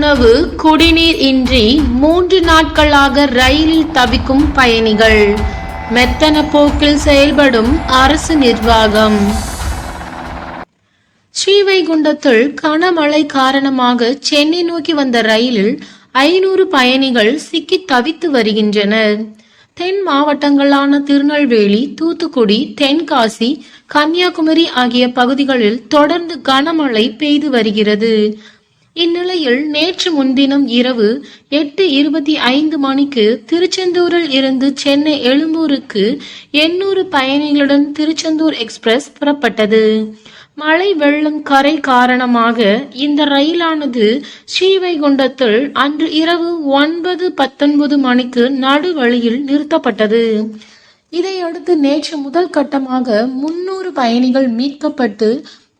உணவு குடிநீர் இன்றி மூன்று நாட்களாக ரயிலில் தவிக்கும் பயணிகள். மெத்தன போக்கில் செயல்படும் அரசு நிர்வாகம். ஸ்ரீவைகுண்டத்தில் கனமழை காரணமாக சென்னை நோக்கி வந்த ரயிலில் ஐநூறு பயணிகள் சிக்கி தவித்து வருகின்றனர். தென் மாவட்டங்களான திருநெல்வேலி தூத்துக்குடி தென்காசி கன்னியாகுமரி ஆகிய பகுதிகளில் தொடர்ந்து கனமழை பெய்து வருகிறது. இந்நிலையில் நேற்று முன்தினம் இரவு எட்டு இருபத்தி ஐந்து மணிக்கு திருச்செந்தூரில் இருந்து சென்னை எழும்பூருக்கு எண்ணூறு பயணிகளுடன் திருச்செந்தூர் எக்ஸ்பிரஸ் புறப்பட்டது. மழை வெள்ளம் கரை காரணமாக இந்த ரயிலானது ஸ்ரீவைகுண்டத்தில் அன்று இரவு ஒன்பது பத்தொன்பது மணிக்கு நடுவழியில் நிறுத்தப்பட்டது. இதையடுத்து நேற்று முதல் கட்டமாக முன்னூறு பயணிகள் மீட்கப்பட்டு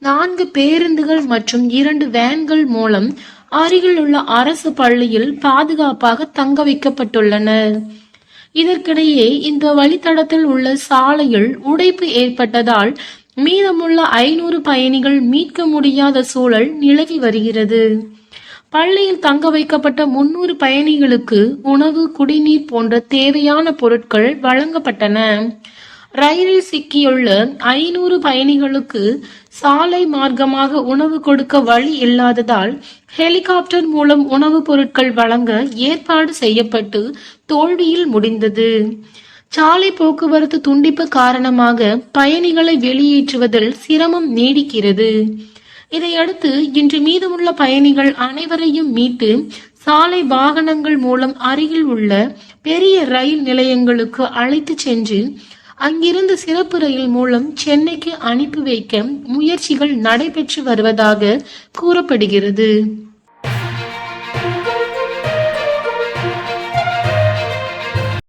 நான்கு பேருந்துகள் மற்றும் இரண்டு வேன்கள் மூலம் அருகில் உள்ள அரசு பள்ளியில் பாதுகாப்பாக தங்க வைக்கப்பட்டுள்ளனர் இதற்கிடையே இந்த வழித்தடத்தில் உள்ள சாலையில் உடைப்பு ஏற்பட்டதால் மீதமுள்ள ஐநூறு பயணிகள் மீட்க முடியாத சூழல் நிலவி வருகிறது. பள்ளியில் தங்க வைக்கப்பட்ட முன்னூறு பயணிகளுக்கு உணவு குடிநீர் போன்ற தேவையான பொருட்கள் வழங்கப்பட்டன. ரயிலில் சிக்கியுள்ள ஐநூறு பயணிகளுக்கு சாலை மார்க்கமாக உணவு கொடுக்க வழி இல்லாததால் ஹெலிகாப்டர் மூலம் உணவுப் பொருட்கள் வழங்க ஏற்பாடு செய்யப்பட்டு தோல்வியில் முடிந்தது. சாலை போக்குவரத்து துண்டிப்பு காரணமாக பயணிகளை வெளியேற்றுவதில் சிரமம் நீடிக்கிறது. இதையடுத்து இன்று மீதமுள்ள பயணிகள் அனைவரையும் மீட்டு சாலை வாகனங்கள் மூலம் அருகில் உள்ள பெரிய ரயில் நிலையங்களுக்கு அழைத்து சென்று அங்கிருந்து சிறப்பு ரயில் மூலம் சென்னைக்கு அனுப்பி வைக்க முயற்சிகள் நடைபெற்று வருவதாக கூறப்படுகிறது.